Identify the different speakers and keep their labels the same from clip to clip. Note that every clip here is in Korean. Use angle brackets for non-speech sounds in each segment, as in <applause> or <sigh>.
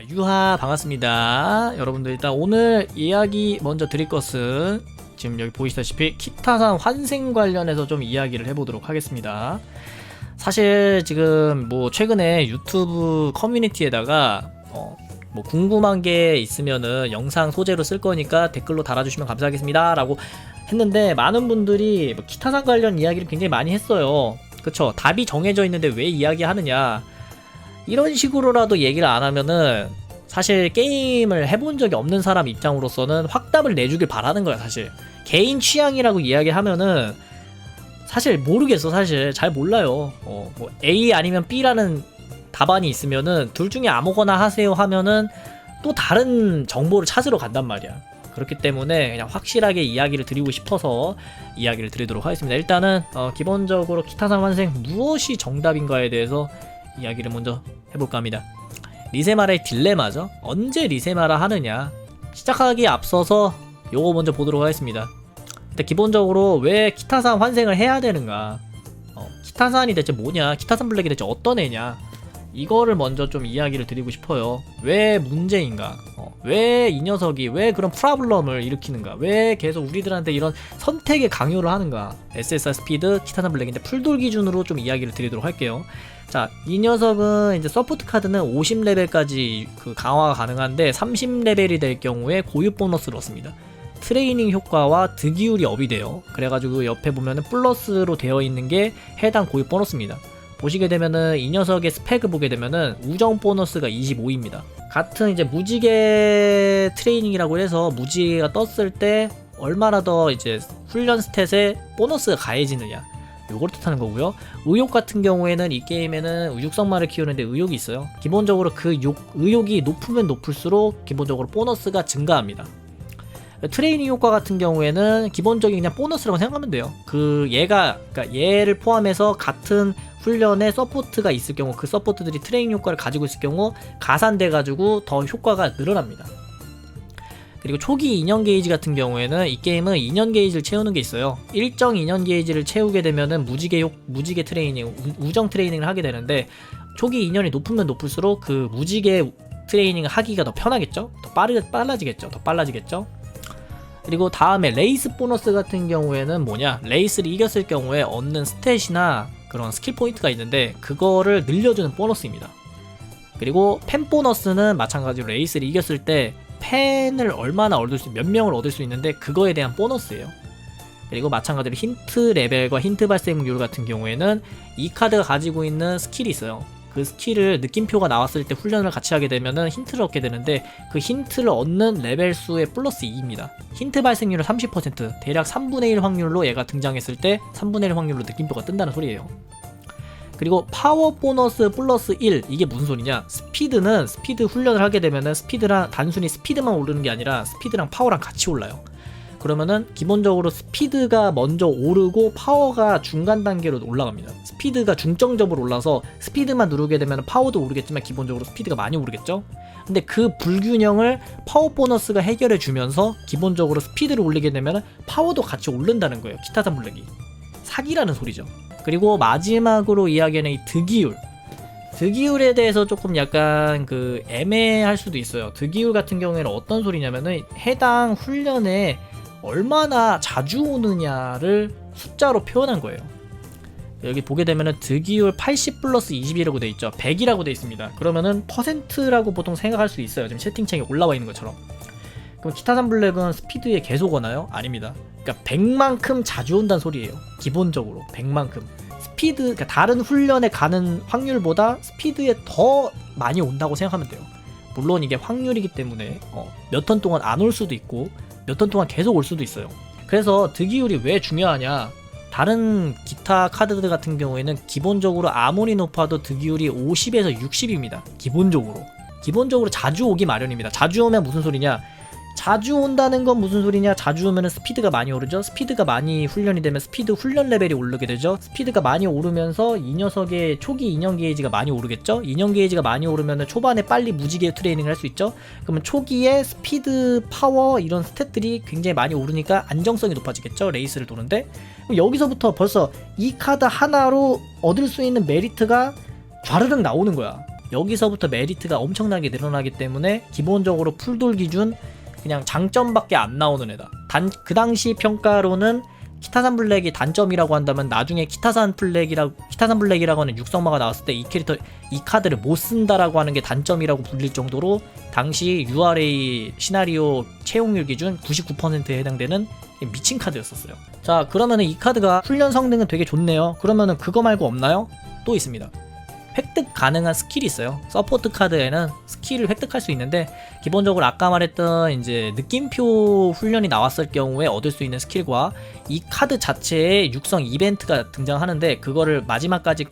Speaker 1: 아, 유하 반갑습니다. 여러분들 일단 오늘 이야기 먼저 드릴 것은 지금 여기 보이시다시피 키타산 환생 관련해서 좀 이야기를 해보도록 하겠습니다. 사실 지금 뭐 최근에 유튜브 커뮤니티에다가 어, 뭐 궁금한 게 있으면은 영상 소재로 쓸 거니까 댓글로 달아주시면 감사하겠습니다 라고 했는데 많은 분들이 뭐 키타산 관련 이야기를 굉장히 많이 했어요. 그쵸? 답이 정해져 있는데 왜 이야기하느냐? 이런 식으로라도 얘기를 안 하면은 사실 게임을 해본 적이 없는 사람 입장으로서는 확답을 내주길 바라는 거야 사실. 개인 취향이라고 이야기하면은 사실 모르겠어 사실. 잘 몰라요. 어, 뭐 A 아니면 B라는 답안이 있으면은 둘 중에 아무거나 하세요 하면은 또 다른 정보를 찾으러 간단 말이야. 그렇기 때문에 그냥 확실하게 이야기를 드리고 싶어서 이야기를 드리도록 하겠습니다. 일단은 어, 기본적으로 기타산 환생 무엇이 정답인가에 대해서 이야기를 먼저 해볼까 합니다. 리세마라의 딜레마죠. 언제 리세마라 하느냐. 시작하기에 앞서서 요거 먼저 보도록 하겠습니다. 일단 기본적으로 왜 키타산 환생을 해야 되는가. 어, 키타산이 대체 뭐냐. 키타산 블랙이 대체 어떤 애냐. 이거를 먼저 좀 이야기를 드리고 싶어요. 왜 문제인가? 어, 왜이 녀석이 왜 그런 프라블럼을 일으키는가? 왜 계속 우리들한테 이런 선택의 강요를 하는가? SSR 스피드, 키타산 블랙인데 풀돌 기준으로 좀 이야기를 드리도록 할게요. 자, 이 녀석은 이제 서포트 카드는 50레벨까지 그 강화가 가능한데 30레벨이 될 경우에 고유 보너스를 얻습니다. 트레이닝 효과와 득이율이 업이 돼요. 그래가지고 옆에 보면은 플러스로 되어 있는 게 해당 고유 보너스입니다. 보시게 되면은 이 녀석의 스펙을 보게 되면은 우정 보너스가 25입니다. 같은 이제 무지개 트레이닝이라고 해서 무지개가 떴을 때 얼마나 더 이제 훈련 스탯에 보너스가 가해지느냐. 요걸 뜻하는 거고요. 의욕 같은 경우에는 이 게임에는 육성마를 키우는데 의욕이 있어요. 기본적으로 그 욕, 의욕이 높으면 높을수록 기본적으로 보너스가 증가합니다. 트레이닝 효과 같은 경우에는 기본적인 그냥 보너스라고 생각하면 돼요. 그 얘가 그러니까 얘를 포함해서 같은 훈련에 서포트가 있을 경우 그 서포트들이 트레이닝 효과를 가지고 있을 경우 가산돼 가지고 더 효과가 늘어납니다. 그리고 초기 2년 게이지 같은 경우에는 이 게임은 2년 게이지를 채우는 게 있어요. 일정 2년 게이지를 채우게 되면은 무지개 효, 무지개 트레이닝, 우- 우정 트레이닝을 하게 되는데 초기 2년이 높으면 높을수록 그 무지개 트레이닝을 하기가 더 편하겠죠? 더 빠르, 빨라지겠죠? 더 빨라지겠죠? 그리고 다음에 레이스 보너스 같은 경우에는 뭐냐? 레이스를 이겼을 경우에 얻는 스탯이나 그런 스킬 포인트가 있는데 그거를 늘려주는 보너스입니다. 그리고 팬 보너스는 마찬가지로 레이스를 이겼을 때 팬을 얼마나 얻을 수, 몇 명을 얻을 수 있는데 그거에 대한 보너스예요. 그리고 마찬가지로 힌트 레벨과 힌트 발생률 같은 경우에는 이 카드가 가지고 있는 스킬이 있어요. 그 스킬을 느낌표가 나왔을 때 훈련을 같이 하게 되면은 힌트를 얻게 되는데 그 힌트를 얻는 레벨 수의 플러스 2입니다. 힌트 발생률은 30% 대략 3분의 1 확률로 얘가 등장했을 때 3분의 1 확률로 느낌표가 뜬다는 소리예요. 그리고 파워 보너스 플러스 1 이게 무슨 소리냐? 스피드는 스피드 훈련을 하게 되면은 스피드랑 단순히 스피드만 오르는 게 아니라 스피드랑 파워랑 같이 올라요. 그러면은 기본적으로 스피드가 먼저 오르고 파워가 중간 단계로 올라갑니다. 스피드가 중점적으로 올라서 스피드만 누르게 되면 파워도 오르겠지만 기본적으로 스피드가 많이 오르겠죠? 근데 그 불균형을 파워 보너스가 해결해 주면서 기본적으로 스피드를 올리게 되면 파워도 같이 오른다는 거예요. 기타산 블랙이. 사기라는 소리죠 그리고 마지막으로 이야기하는 이 득이율. 득이율에 대해서 조금 약간 그 애매할 수도 있어요. 득이율 같은 경우에는 어떤 소리냐면은 해당 훈련에 얼마나 자주 오느냐를 숫자로 표현한 거예요. 여기 보게 되면은 득이율 80 플러스 20이라고 돼 있죠. 100이라고 돼 있습니다. 그러면은 퍼센트라고 보통 생각할 수 있어요. 지금 채팅창에 올라와 있는 것처럼. 그럼 기타산 블랙은 스피드에 계속 오나요? 아닙니다. 그러니까 100만큼 자주 온다는 소리예요. 기본적으로 100만큼. 스피드, 그러니까 다른 훈련에 가는 확률보다 스피드에 더 많이 온다고 생각하면 돼요. 물론 이게 확률이기 때문에 어, 몇턴 동안 안 올 수도 있고 몇 턴 동안 계속 올 수도 있어요. 그래서 득이율이 왜 중요하냐? 다른 기타 카드들 같은 경우에는 기본적으로 아무리 높아도 득이율이 50에서 60입니다. 기본적으로. 기본적으로 자주 오기 마련입니다. 자주 오면 무슨 소리냐? 자주 온다는 건 무슨 소리냐? 자주 오면 스피드가 많이 오르죠. 스피드가 많이 훈련이 되면 스피드 훈련 레벨이 오르게 되죠. 스피드가 많이 오르면서 이 녀석의 초기 2년 게이지가 많이 오르겠죠. 2년 게이지가 많이 오르면 초반에 빨리 무지개 트레이닝을 할 수 있죠. 그러면 초기에 스피드, 파워 이런 스탯들이 굉장히 많이 오르니까 안정성이 높아지겠죠. 레이스를 도는데 여기서부터 벌써 이 카드 하나로 얻을 수 있는 메리트가 좌르륵 나오는 거야. 여기서부터 메리트가 엄청나게 늘어나기 때문에 기본적으로 풀돌 기준 그냥 장점밖에 안 나오는 애다. 단 그 당시 평가로는 키타산 블랙이 단점이라고 한다면 나중에 키타산 블랙이라고 키타산 블랙이라고 하는 육성마가 나왔을 때 이 캐릭터 이 카드를 못 쓴다라고 하는 게 단점이라고 불릴 정도로 당시 URA 시나리오 채용률 기준 99%에 해당되는 미친 카드였었어요. 자, 그러면은 이 카드가 훈련 성능은 되게 좋네요. 그러면은 그거 말고 없나요? 또 있습니다. 획득 가능한 스킬이 있어요. 서포트 카드에는 스킬을 획득할 수 있는데 기본적으로 아까 말했던 이제 느낌표 훈련이 나왔을 경우에 얻을 수 있는 스킬과 이 카드 자체에 육성 이벤트가 등장하는데 그거를 마지막까지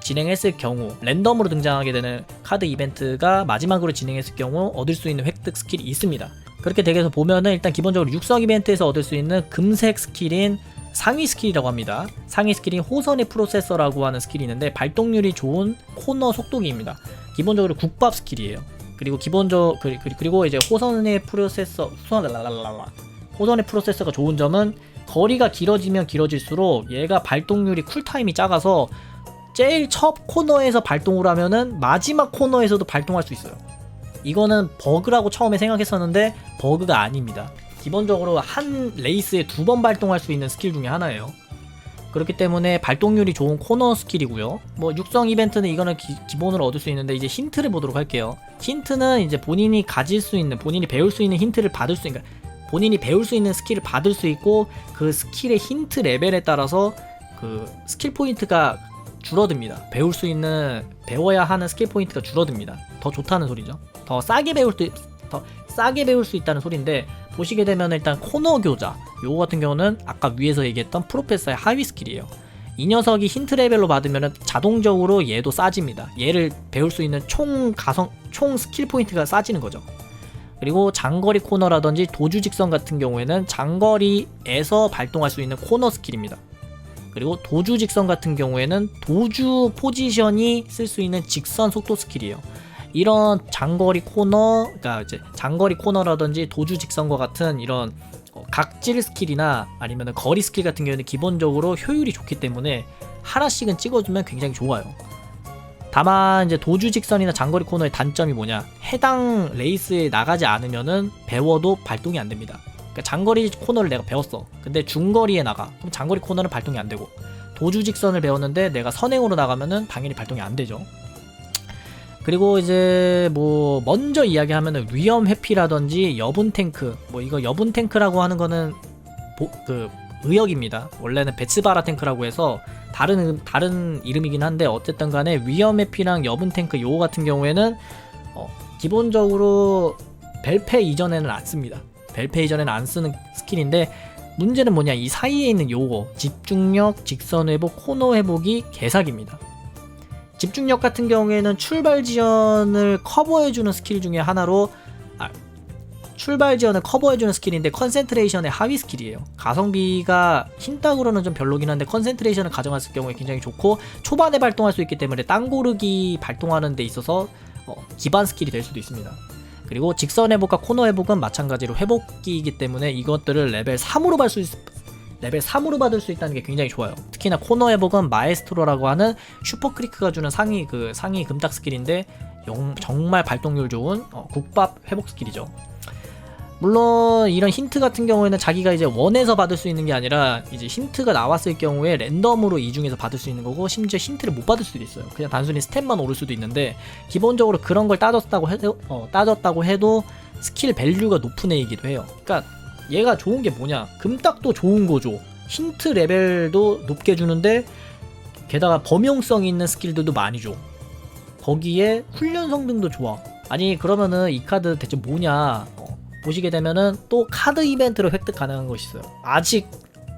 Speaker 1: 진행했을 경우 랜덤으로 등장하게 되는 카드 이벤트가 마지막으로 진행했을 경우 얻을 수 있는 획득 스킬이 있습니다. 그렇게 되게서 보면은 일단 기본적으로 육성 이벤트에서 얻을 수 있는 금색 스킬인 상위 스킬이라고 합니다. 상위 스킬인 호선의 프로세서라고 하는 스킬이 있는데 발동률이 좋은 코너 속도기입니다. 기본적으로 국밥 스킬이에요. 그리고 기본적 그리- 그리- 그리고 이제 호선의 프로세서 호선의 프로세서가 좋은 점은 거리가 길어지면 길어질수록 얘가 발동률이 쿨타임이 작아서 제일 첫 코너에서 발동을 하면은 마지막 코너에서도 발동할 수 있어요. 이거는 버그라고 처음에 생각했었는데 버그가 아닙니다. 기본적으로 한 레이스에 두 번 발동할 수 있는 스킬 중에 하나예요. 그렇기 때문에 발동률이 좋은 코너 스킬이고요. 뭐 육성 이벤트는 이거는 기, 기본으로 얻을 수 있는데 이제 힌트를 보도록 할게요. 힌트는 이제 본인이 가질 수 있는 본인이 배울 수 있는 힌트를 받을 수 있는 그러니까 본인이 배울 수 있는 스킬을 받을 수 있고 그 스킬의 힌트 레벨에 따라서 그 스킬 포인트가 줄어듭니다. 배울 수 있는 배워야 하는 스킬 포인트가 줄어듭니다. 더 좋다는 소리죠. 더 싸게 배울 수, 더 싸게 배울 수 있다는 소리인데 보시게 되면 일단 코너 교자 요거 같은 경우는 아까 위에서 얘기했던 프로페서의 하위 스킬이에요. 이 녀석이 힌트 레벨로 받으면 자동적으로 얘도 싸집니다. 얘를 배울 수 있는 총 가성 총 스킬 포인트가 싸지는 거죠. 그리고 장거리 코너라든지 도주 직선 같은 경우에는 장거리에서 발동할 수 있는 코너 스킬입니다. 그리고 도주 직선 같은 경우에는 도주 포지션이 쓸 수 있는 직선 속도 스킬이에요. 이런 장거리 코너, 그러니까 이제 장거리 코너라든지 도주 직선과 같은 이런 어, 각질 스킬이나 아니면 거리 스킬 같은 경우는 기본적으로 효율이 좋기 때문에 하나씩은 찍어주면 굉장히 좋아요. 다만 이제 도주 직선이나 장거리 코너의 단점이 뭐냐? 해당 레이스에 나가지 않으면은 배워도 발동이 안 됩니다. 그러니까 장거리 코너를 내가 배웠어. 근데 중거리에 나가. 그럼 장거리 코너는 발동이 안 되고 도주 직선을 배웠는데 내가 선행으로 나가면은 당연히 발동이 안 되죠. 그리고 이제 뭐 먼저 이야기하면은 위험 회피라든지 여분 탱크 뭐 이거 여분 탱크라고 하는 거는 보, 그 의역입니다. 원래는 베츠바라 탱크라고 해서 다른 다른 이름이긴 한데 어쨌든 간에 위험 회피랑 여분 탱크 요거 같은 경우에는 어, 기본적으로 벨페 이전에는 안 씁니다. 벨페 이전에는 안 쓰는 스킬인데 문제는 뭐냐 이 사이에 있는 요거 집중력, 직선 회복, 코너 회복이 개사기입니다. 집중력 같은 경우에는 출발 지연을 커버해주는 스킬 중에 하나로 아, 출발 지연을 커버해주는 스킬인데 컨센트레이션의 하위 스킬이에요. 가성비가 흰딱으로는 좀 별로긴 한데 컨센트레이션을 가져갔을 경우에 굉장히 좋고 초반에 발동할 수 있기 때문에 땅 고르기 발동하는 데 있어서 어, 기반 스킬이 될 수도 있습니다. 그리고 직선 회복과 코너 회복은 마찬가지로 회복기이기 때문에 이것들을 레벨 3으로 받을 수 있, 레벨 3으로 받을 수 있다는 게 굉장히 좋아요. 특히나 코너 회복은 마에스트로라고 하는 슈퍼 크리크가 주는 상위 그 상위 금딱 스킬인데 영- 정말 발동률 좋은 어, 국밥 회복 스킬이죠. 물론 이런 힌트 같은 경우에는 자기가 이제 원에서 받을 수 있는 게 아니라 이제 힌트가 나왔을 경우에 랜덤으로 이 중에서 받을 수 있는 거고 심지어 힌트를 못 받을 수도 있어요. 그냥 단순히 스탯만 오를 수도 있는데 기본적으로 그런 걸 따졌다고 해도 어, 따졌다고 해도 스킬 밸류가 높은 애이기도 해요. 그러니까 얘가 좋은 게 뭐냐? 금딱도 좋은 거죠. 힌트 레벨도 높게 주는데 게다가 범용성 있는 스킬들도 많이 줘. 거기에 훈련 성능도 좋아. 아니 그러면은 이 카드 대체 뭐냐? 어, 보시게 되면은 또 카드 이벤트로 획득 가능한 것이 있어요. 아직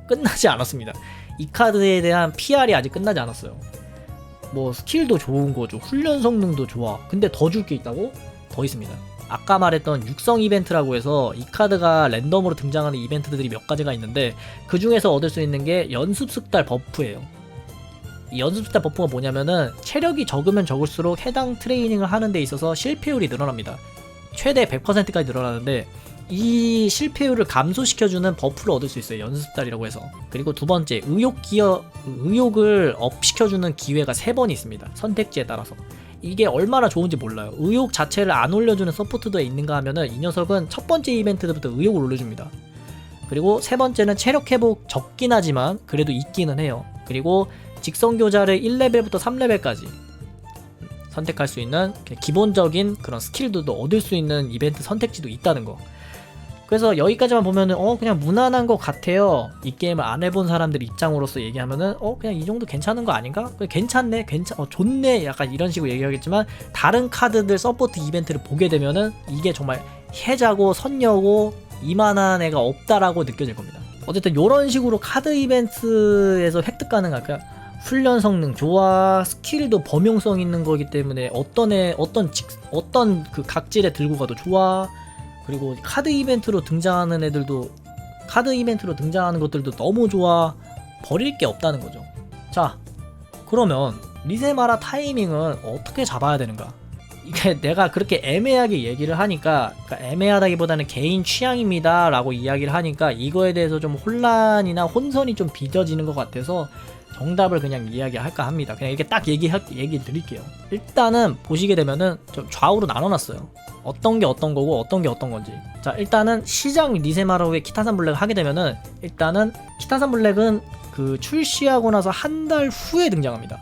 Speaker 1: 끝나지 않았습니다. 이 카드에 대한 PR이 아직 끝나지 않았어요. 뭐 스킬도 좋은 거죠. 훈련 성능도 좋아. 근데 더 줄 게 있다고? 더 있습니다. 아까 말했던 육성 이벤트라고 해서 이 카드가 랜덤으로 등장하는 이벤트들이 몇 가지가 있는데 그 중에서 얻을 수 있는 게 연습 숙달 버프예요. 이 연습 숙달 버프가 뭐냐면은 체력이 적으면 적을수록 해당 트레이닝을 하는 데 있어서 실패율이 늘어납니다. 최대 100%까지 늘어나는데 이 실패율을 감소시켜주는 버프를 얻을 수 있어요. 연습 숙달이라고 해서. 그리고 두 번째 의욕 기어 의욕을 업시켜주는 기회가 세 번 있습니다. 선택지에 따라서. 이게 얼마나 좋은지 몰라요. 의욕 자체를 안 올려주는 서포트도 있는가 하면은 이 녀석은 첫 번째 이벤트 때부터 의욕을 올려줍니다. 그리고 세 번째는 체력 회복 적긴 하지만 그래도 있기는 해요. 그리고 직선 교자를 1레벨부터 3레벨까지 선택할 수 있는 기본적인 그런 스킬들도 얻을 수 있는 이벤트 선택지도 있다는 거. 그래서 여기까지만 보면은 어 그냥 무난한 것 같아요. 이 게임을 안 해본 사람들 입장으로서 얘기하면은 어 그냥 이 정도 괜찮은 거 아닌가? 괜찮네, 괜찮, 어 좋네, 약간 이런 식으로 얘기하겠지만 다른 카드들 서포트 이벤트를 보게 되면은 이게 정말 해자고 선녀고 이만한 애가 없다라고 느껴질 겁니다. 어쨌든 이런 식으로 카드 이벤트에서 획득 가능한 그냥 훈련 성능 좋아 스킬도 범용성 있는 거기 때문에 어떤 애 어떤 직 어떤 그 각질에 들고 가도 좋아 그리고 카드 이벤트로 등장하는 애들도 카드 이벤트로 등장하는 것들도 너무 좋아 버릴 게 없다는 거죠. 자 그러면 리세마라 타이밍은 어떻게 잡아야 되는가? 이게 <laughs> 내가 그렇게 애매하게 얘기를 하니까 그러니까 애매하다기보다는 개인 취향입니다라고 이야기를 하니까 이거에 대해서 좀 혼란이나 혼선이 좀 빚어지는 것 같아서 정답을 그냥 이야기할까 합니다. 그냥 이렇게 딱 얘기 얘기 드릴게요. 일단은 보시게 되면은 좀 좌우로 나눠놨어요. 어떤 게 어떤 거고 어떤 게 어떤 건지. 자 일단은 시장 리세마로의 키타산 블랙을 하게 되면은 일단은 키타산 블랙은 그 출시하고 나서 한 달 후에 등장합니다.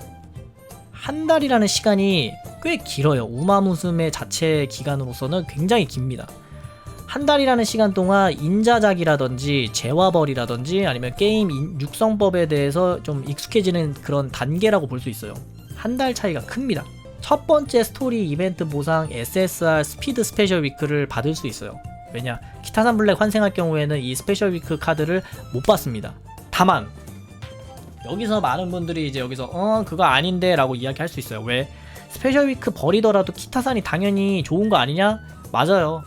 Speaker 1: 한 달이라는 시간이 꽤 길어요. 우마무스메 자체 기간으로서는 굉장히 깁니다. 한 달이라는 시간 동안 인자작이라든지 재화벌이라든지 아니면 게임 인- 육성법에 대해서 좀 익숙해지는 그런 단계라고 볼 수 있어요. 한 달 차이가 큽니다. 첫 번째 스토리 이벤트 보상 SSR 스피드 스페셜 위크를 받을 수 있어요. 왜냐? 키타산 블랙 환생할 경우에는 이 스페셜 위크 카드를 못 받습니다. 다만 여기서 많은 분들이 이제 여기서 어 그거 아닌데 라고 이야기 할 수 있어요. 왜? 스페셜 위크 버리더라도 키타산이 당연히 좋은 거 아니냐? 맞아요.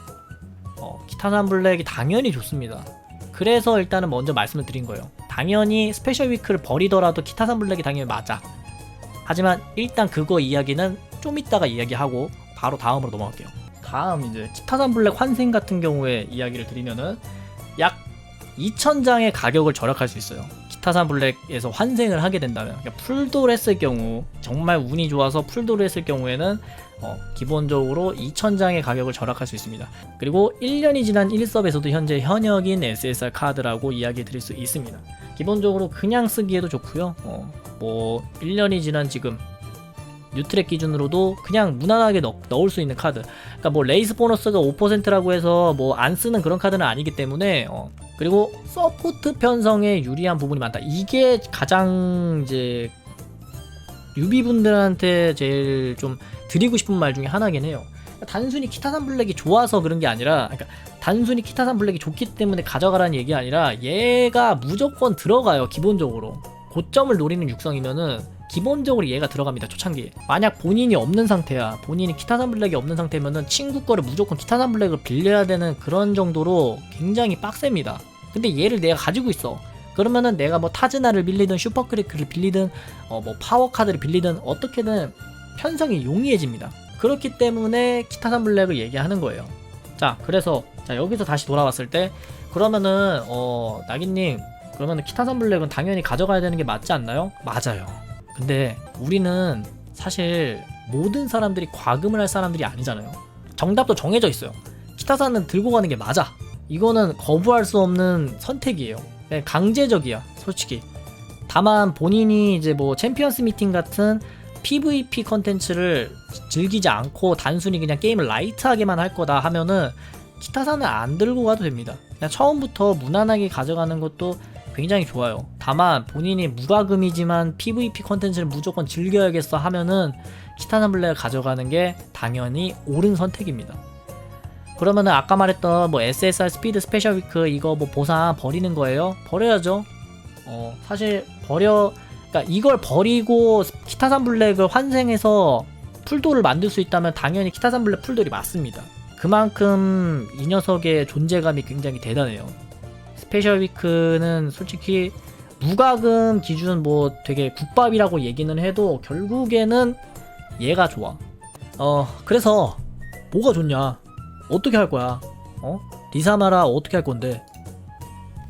Speaker 1: 어, 키타산 블랙이 당연히 좋습니다. 그래서 일단은 먼저 말씀을 드린 거예요. 당연히 스페셜 위크를 버리더라도 키타산 블랙이 당연히 맞아. 하지만 일단 그거 이야기는 좀 이따가 이야기하고 바로 다음으로 넘어갈게요. 다음 이제 키타산 블랙 환생 같은 경우에 이야기를 드리면은 약 2,000장의 가격을 절약할 수 있어요. 키타산 블랙에서 환생을 하게 된다면 그러니까 풀도를 했을 경우 정말 운이 좋아서 풀도를 했을 경우에는 어, 기본적으로 2,000장의 가격을 절약할 수 있습니다. 그리고 1년이 지난 1섭에서도 현재 현역인 SSR 카드라고 이야기 드릴 수 있습니다. 기본적으로 그냥 쓰기에도 좋고요. 어, 뭐 1년이 지난 지금 뉴트랙 기준으로도 그냥 무난하게 넣, 넣을 수 있는 카드. 그러니까 뭐 레이스 보너스가 5%라고 해서 뭐 안 쓰는 그런 카드는 아니기 때문에 어, 그리고 서포트 편성에 유리한 부분이 많다. 이게 가장 이제 유비분들한테 제일 좀 드리고 싶은 말 중에 하나긴 해요. 그러니까 단순히 키타산 블랙이 좋아서 그런 게 아니라, 그러니까 단순히 키타산 블랙이 좋기 때문에 가져가라는 얘기 아니라 얘가 무조건 들어가요 기본적으로. 고점을 노리는 육성이면은 기본적으로 얘가 들어갑니다 초창기에. 만약 본인이 없는 상태야, 본인이 키타산 블랙이 없는 상태면은 친구 거를 무조건 키타산 블랙을 빌려야 되는 그런 정도로 굉장히 빡셉니다. 근데 얘를 내가 가지고 있어. 그러면은 내가 뭐 타즈나를 빌리든 슈퍼크리크를 빌리든 어 뭐 파워 카드를 빌리든 어떻게든 편성이 용이해집니다. 그렇기 때문에 키타산 블랙을 얘기하는 거예요. 자, 그래서 자 여기서 다시 돌아왔을 때 그러면은 어 나기님 그러면은 키타산 블랙은 당연히 가져가야 되는 게 맞지 않나요? 맞아요. 근데 우리는 사실 모든 사람들이 과금을 할 사람들이 아니잖아요. 정답도 정해져 있어요. 키타산은 들고 가는 게 맞아. 이거는 거부할 수 없는 선택이에요. 그냥 강제적이야, 솔직히. 다만 본인이 이제 뭐 챔피언스 미팅 같은 PVP 컨텐츠를 즐기지 않고 단순히 그냥 게임을 라이트하게만 할 거다 하면은 키타산을 안 들고 가도 됩니다. 그냥 처음부터 무난하게 가져가는 것도 굉장히 좋아요. 다만 본인이 무과금이지만 PVP 컨텐츠를 무조건 즐겨야겠어 하면은 키타산 블랙을 가져가는 게 당연히 옳은 선택입니다. 그러면은 아까 말했던 뭐 SSR 스피드 스페셜 위크 이거 뭐 보상 버리는 거예요? 버려야죠. 어 사실 버려 그러니까 이걸 버리고 키타산 블랙을 환생해서 풀도를 만들 수 있다면 당연히 키타산 블랙 풀돌이 맞습니다. 그만큼 이 녀석의 존재감이 굉장히 대단해요. 스페셜 위크는 솔직히 무과금 기준 뭐 되게 국밥이라고 얘기는 해도 결국에는 얘가 좋아. 어 그래서 뭐가 좋냐? 어떻게 할 거야? 어? 리사마라 어떻게 할 건데?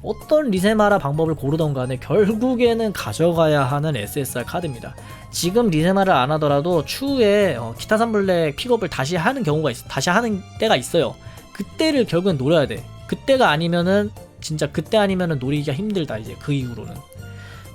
Speaker 1: 어떤 리세마라 방법을 고르던 간에 결국에는 가져가야 하는 SSR 카드입니다. 지금 리세마를 안 하더라도 추후에 어, 기타 산블랙 픽업을 다시 하는 경우가 있어 다시 하는 때가 있어요 그때를 결국엔 노려야 돼 그때가 아니면은 진짜 그때 아니면은 노리기가 힘들다 이제 그 이후로는.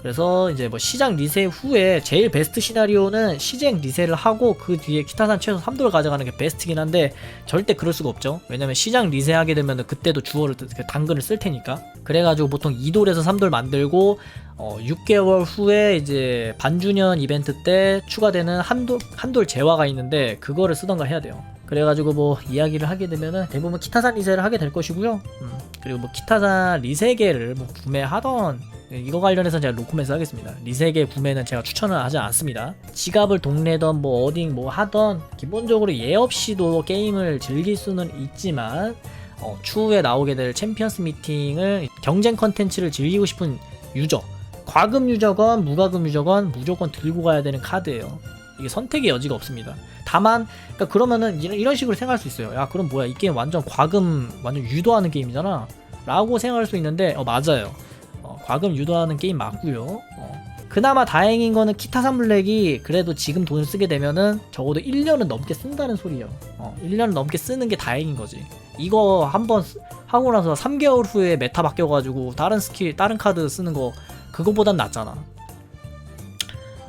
Speaker 1: 그래서 이제 뭐 시장 리세 후에 제일 베스트 시나리오는 시장 리세를 하고 그 뒤에 기타산 최소 3도를 가져가는 게 베스트긴 한데 절대 그럴 수가 없죠. 왜냐면 시장 리세하게 되면 그때도 주어를 그 당근을 쓸 테니까. 그래가지고 보통 2돌에서 3돌 만들고 어, 6개월 후에 이제 반주년 이벤트 때 추가되는 한돌 한돌 재화가 있는데 그거를 쓰던가 해야 돼요. 그래가지고 뭐 이야기를 하게 되면은 대부분 키타산 리세를 하게 될 것이고요. 음, 그리고 뭐 키타산 리세계를 뭐 구매하던 이거 관련해서 제가 로코멘스 하겠습니다. 리세계 구매는 제가 추천을 하지 않습니다. 지갑을 동네던 뭐 어딩 뭐 하던 기본적으로 예 없이도 게임을 즐길 수는 있지만 어, 추후에 나오게 될 챔피언스 미팅을 경쟁 컨텐츠를 즐기고 싶은 유저 과금 유저건 무과금 유저건 무조건 들고 가야 되는 카드예요. 이게 선택의 여지가 없습니다. 다만 그러니까 그러면은 이런, 식으로 생각할 수 있어요. 야 그럼 뭐야 이 게임 완전 과금 완전 유도하는 게임이잖아. 라고 생각할 수 있는데 어 맞아요. 어, 과금 유도하는 게임 맞고요. 어. 그나마 다행인 거는 키타산 블랙이 그래도 지금 돈을 쓰게 되면은 적어도 1년은 넘게 쓴다는 소리예요. 어, 1년을 넘게 쓰는 게 다행인 거지. 이거 한번 쓰- 하고 나서 3개월 후에 메타 바뀌어가지고 다른 스킬, 다른 카드 쓰는 거 그거보단 낫잖아.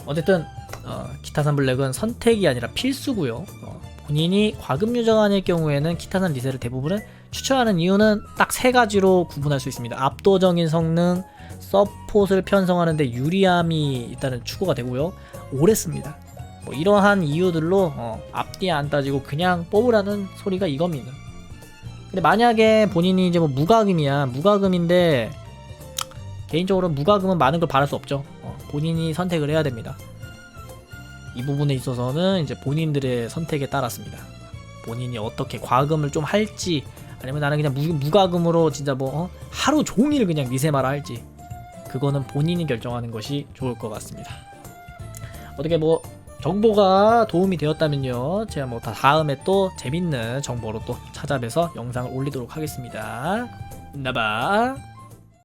Speaker 1: 어쨌든 어, 기타산 블랙은 선택이 아니라 필수고요. 어, 본인이 과금 유저가 아닐 경우에는 기타산 리셋을 대부분은 추천하는 이유는 딱 세 가지로 구분할 수 있습니다. 압도적인 성능, 서폿을 편성하는데 유리함이 일단은 추구가 되고요. 오래 씁니다. 뭐 이러한 이유들로 어, 앞뒤 안 따지고 그냥 뽑으라는 소리가 이겁니다. 근데 만약에 본인이 이제 뭐 무과금이야, 무과금인데 개인적으로 무과금은 많은 걸 바랄 수 없죠. 어, 본인이 선택을 해야 됩니다. 이 부분에 있어서는 이제 본인들의 선택에 따랐습니다. 본인이 어떻게 과금을 좀 할지 아니면 나는 그냥 무, 무과금으로 진짜 뭐 어? 하루 종일 그냥 미세마라 할지 그거는 본인이 결정하는 것이 좋을 것 같습니다. 어떻게 뭐 정보가 도움이 되었다면요 제가 뭐 다 다음에 또 재밌는 정보로 또 찾아뵈서 영상을 올리도록 하겠습니다. 나바